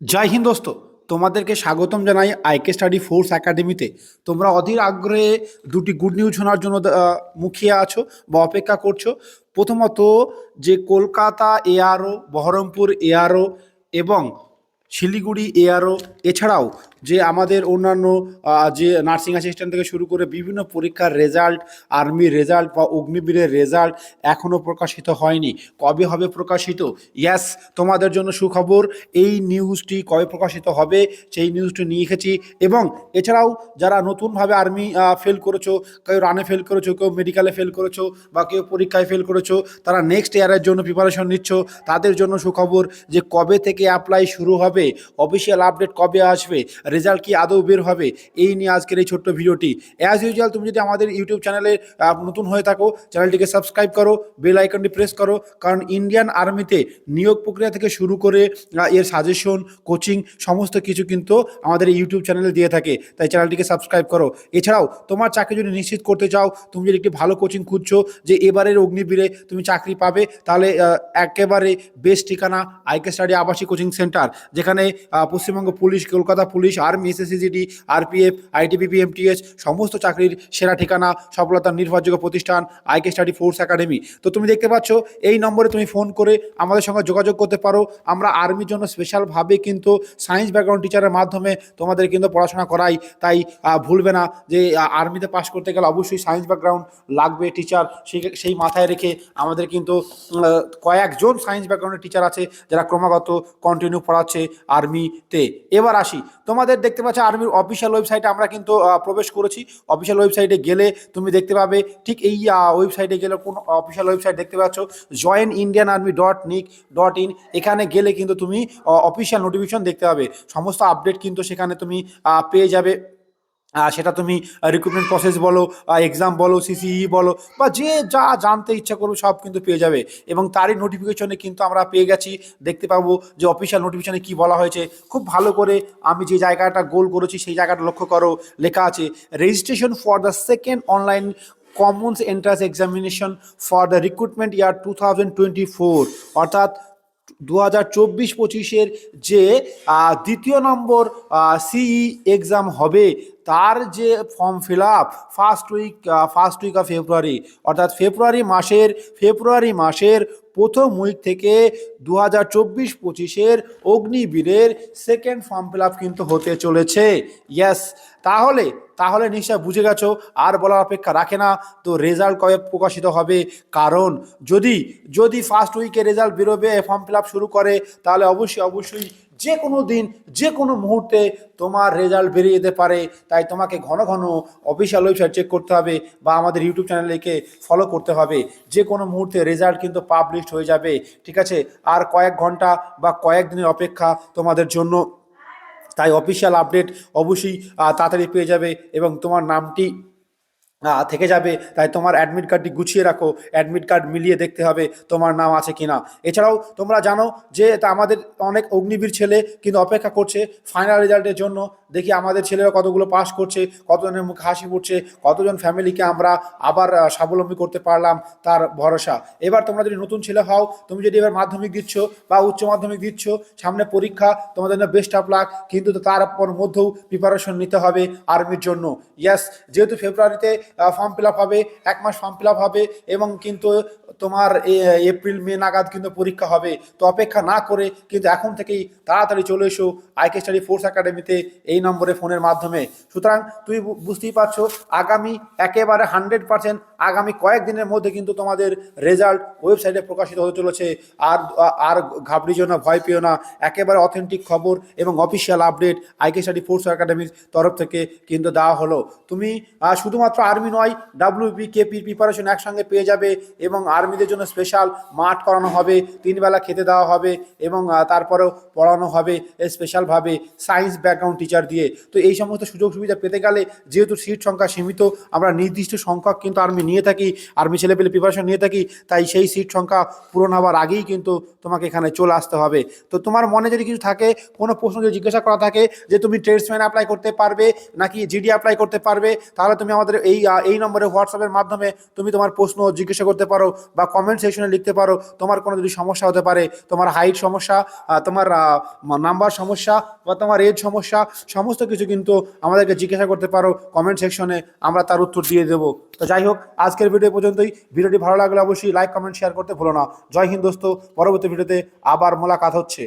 জয় হিন্দ দোস্ত, তোমাদেরকে স্বাগতম জানাই আইকে স্টাডি ফোর্স একাডেমিতে। তোমরা অধীর আগ্রহে দুটি গুড নিউজ শোনার জন্য মুখিয়ে আছো বা অপেক্ষা করছ। প্রথমত, যে কলকাতা এআরও বহরমপুর এআরও এবং শিলিগুড়ি এআরও এছাড়াও যে আমাদের অন্যান্য যে নার্সিং অ্যাসিস্ট্যান্ট থেকে শুরু করে বিভিন্ন পরীক্ষার রেজাল্ট আর্মির রেজাল্ট বা অগ্নিবীরের রেজাল্ট এখনও প্রকাশিত হয়নি। কবে হবে প্রকাশিত? ইয়াস তোমাদের জন্য সুখবর, এই নিউজটি কবে প্রকাশিত হবে সেই নিউজটি নিয়ে এসেছি। এবং এছাড়াও যারা নতুনভাবে আর্মি ফেল করেছ, কেউ রানে ফেল করেছ, কেউ মেডিকেলে ফেল করেছ বা কেউ পরীক্ষায় ফেল করেছ, তারা নেক্সট ইয়ারের জন্য প্রিপারেশন নিচ্ছ। তাদের জন্য সুখবর যে কবে থেকে অ্যাপ্লাই শুরু হবে অফিসিয়াল আপডেট কবে আসবে রেজাল্ট কি আদৌ বের হবে? এই নিয়ে আজকের এই ছোট্ট ভিডিওটি। অ্যাজ ইউজুয়াল তুমি যদি আমাদের ইউটিউব চ্যানেলে নতুন হয়ে থাকো চ্যানেলটিকে সাবস্ক্রাইব করো বেল আইকনটি প্রেস করো, কারণ ইন্ডিয়ান আর্মিতে নিয়োগ প্রক্রিয়া থেকে শুরু করে এর সাজেশন কোচিং সমস্ত কিছু কিন্তু আমাদের ইউটিউব চ্যানেলে দিয়ে থাকে। তাই চ্যানেলটিকে সাবস্ক্রাইব করো। এছাড়াও, তোমার চাকরি যদি নিশ্চিত করতে চাও, তুমি যদি একটি ভালো কোচিং খুঁজছো, যে এবারের অগ্নিবীরে তুমি চাকরি পাবে, তাহলে একেবারে বেস্ট ঠিকানা আইকে স্টাডি আবাসিক কোচিং সেন্টার যেখানে Paschimbanga police, Kolkata police army SSC GD RPF ITBP MTS সমস্ত চাকরির সেরা ঠিকানা, সফলতার নির্ভরযোগ্য প্রতিষ্ঠান আইকে স্টাডি ফোর্স একাডেমি তো তুমি দেখতে পাচ্ছ, এই নম্বরে তুমি ফোন করে আমাদের সঙ্গে যোগাযোগ করতে পারো। আমরা আর্মির জন্য স্পেশালভাবে কিন্তু সায়েন্স ব্যাকগ্রাউন্ড টিচারের মাধ্যমে তোমাদের কিন্তু পড়াশোনা করাই। তাই ভুলবে না যে আর্মিতে পাশ করতে গেলে অবশ্যই সায়েন্স ব্যাকগ্রাউন্ড লাগবে টিচার সেই সেই মাথায় রেখে আমাদের কিন্তু কয়েকজন সায়েন্স ব্যাকগ্রাউন্ডের টিচার আছে যারা ক্রমাগত কন্টিনিউ পড়াচ্ছে আর্মিতে এবার আসি। তোমাদের দেখতে পাচ্ছ আর্মির অফিসিয়াল ওয়েবসাইটে আমরা কিন্তু প্রবেশ করেছি। অফিসিয়াল ওয়েবসাইটে গেলে তুমি দেখতে পাবে, ঠিক এই ওয়েবসাইটে গেলে কোন অফিসিয়াল ওয়েবসাইট দেখতে পাচ্ছ join Indian army dot nic dot in এখানে গেলে কিন্তু তুমি অফিসিয়াল নোটিফিকেশন দেখতে পাবে। সমস্ত আপডেট কিন্তু সেখানে তুমি পেয়ে যাবে। সেটা তুমি রিক্রুটমেন্ট প্রসেস বলো এক্সাম বলো সিসিই বলো, বা যে যা জানতে ইচ্ছা করবে সব কিন্তু পেয়ে যাবে। এবং তারই নোটিফিকেশনে কিন্তু আমরা পেয়ে গেছি, দেখতে পাবো যে অফিসিয়াল নোটিফিকেশনে কি বলা হয়েছে। খুব ভালো করে আমি যে জায়গাটা গোল করেছি, সেই জায়গাটা লক্ষ্য করো, লেখা আছে registration for the second online commons entrance examination for the recruitment year two thousand twenty four অর্থাৎ দু হাজার চব্বিশ পঁচিশের যে দ্বিতীয় নম্বর সিই এক্সাম হবে তার যে form fill up first week first week of February অর্থাৎ ফেব্রুয়ারি মাসের ফেব্রুয়ারি মাসের প্রথম উইক থেকে দু হাজার চব্বিশ পঁচিশের অগ্নিবীরের সেকেন্ড ফর্ম ফিল আপ কিন্তু হতে চলেছে। ইয়াস তাহলে তাহলে নিশ্চয় বুঝে গেছো, আর বলার অপেক্ষা রাখে না, তো রেজাল্ট কবে প্রকাশিত হবে? কারণ যদি যদি ফার্স্ট উইকে রেজাল্ট বেরোবে ফর্ম ফিল আপ শুরু করে, তাহলে অবশ্যই অবশ্যই যে কোনো দিন যে কোনো মুহূর্তে তোমার রেজাল্ট বেরিয়ে যেতে পারে। তাই তোমাকে ঘন ঘন অফিসিয়াল ওয়েবসাইট চেক করতে হবে বা আমাদের ইউটিউব চ্যানেলকে ফলো করতে হবে। যে কোনো মুহূর্তে রেজাল্ট কিন্তু পাবলিশড হয়ে যাবে, ঠিক আছে? আর কয়েক ঘণ্টা বা কয়েক দিনের অপেক্ষা তোমাদের জন্য। তাই অফিসিয়াল আপডেট অবশ্যই তাড়াতাড়ি পেয়ে যাবে এবং তোমার নামটি থেকে যাবে, তাই তোমার অ্যাডমিট কার্ডটি গুছিয়ে রাখো অ্যাডমিট কার্ড মিলিয়ে দেখতে হবে তোমার নাম আছে কিনা। এছাড়াও তোমরা জানো যে তা আমাদের অনেক অগ্নিবীর ছেলে কিন্তু অপেক্ষা করছে ফাইনাল রেজাল্টের জন্য। দেখি আমাদের ছেলেরা কতগুলো পাস করছে, কতজনের মুখে হাসি পড়ছে কতজন ফ্যামিলিকে আমরা আবার স্বাবলম্বী করতে পারলাম তার ভরসা। এবার তোমরা যদি নতুন ছেলে হও, তুমি যদি এবার মাধ্যমিক দিচ্ছ বা উচ্চ মাধ্যমিক দিচ্ছ, সামনে পরীক্ষা, তোমাদের জন্য বেস্ট অফ লাক কিন্তু তারপর মধ্যেও প্রিপারেশন নিতে হবে আর্মির জন্য। ইয়াস যেহেতু ফেব্রুয়ারিতে ফর্ম ফিল আপ হবে, এক মাস ফর্ম ফিল আপ হবে এবং কিন্তু তোমার এপ্রিল মে নাগাদ কিন্তু পরীক্ষা হবে। তো অপেক্ষা না করে কিন্তু এখন থেকেই তাড়াতাড়ি চলে এসো আইকে স্টাডি ফোর্স একাডেমিতে এই নম্বরে ফোনের মাধ্যমে। সুতরাং তুই বুঝতেই পারছ, আগামী একেবারে হান্ড্রেড পার্সেন্ট আগামী কয়েকদিনের মধ্যে কিন্তু তোমাদের রেজাল্ট ওয়েবসাইটে প্রকাশিত হতে চলেছে। আর আর ঘাবড়িও না, ভয় পেও না। একেবারে অথেন্টিক খবর এবং official update I K study force একাডেমির তরফ থেকে কিন্তু দেওয়া হলো। তুমি শুধুমাত্র আর্মি নয় ডাব্লিউপি কেপির প্রিপারেশন একসঙ্গে পেয়ে যাবে এবং আর্মিদের জন্য স্পেশাল মাঠ করানো হবে, তিনবেলা খেতে দেওয়া হবে এবং তারপরেও পড়ানো হবে স্পেশালভাবে সায়েন্স ব্যাকগ্রাউন্ড টিচার দিয়ে। তো এই সমস্ত সুযোগ সুবিধা পেতে গেলে যেহেতু সিট সংখ্যা সীমিত, আমরা নির্দিষ্ট সংখ্যক কিন্তু আর্মি নিয়ে থাকি, আর্মি ছেলেপেলে প্রিপারেশন নিয়ে থাকি, তাই সেই সিট সংখ্যা পূরণ হওয়ার আগেই কিন্তু তোমাকে এখানে চলে আসতে হবে। তো তোমার মনে যদি কিছু থাকে, কোনো প্রশ্ন যদি জিজ্ঞাসা করা থাকে যে তুমি ট্রেডসম্যান অ্যাপ্লাই করতে পারবে নাকি জিডি অ্যাপ্লাই করতে পারবে, তাহলে তুমি আমাদের এই এই নম্বরে হোয়াটসঅ্যাপের মাধ্যমে তুমি তোমার প্রশ্ন জিজ্ঞাসা করতে পারো বা কমেন্ট সেকশনে লিখতে পারো। তোমার কোনো যদি সমস্যা হতে পারে, তোমার হাইট সমস্যা তোমার নাম্বার সমস্যা বা তোমার এজ সমস্যা, সমস্ত কিছু কিন্তু আমাদেরকে জিজ্ঞাসা করতে পারো। কমেন্ট সেকশনে আমরা তার উত্তর দিয়ে দেবো। তো যাই হোক আজকের ভিডিও পর্যন্তই। ভিডিওটি ভালো লাগলে অবশ্যই লাইক কমেন্ট শেয়ার করতে ভুলো না। জয় হিন্দ দোস্ত, পরবর্তী ভিডিওতে আবার মোলাকাত হচ্ছে।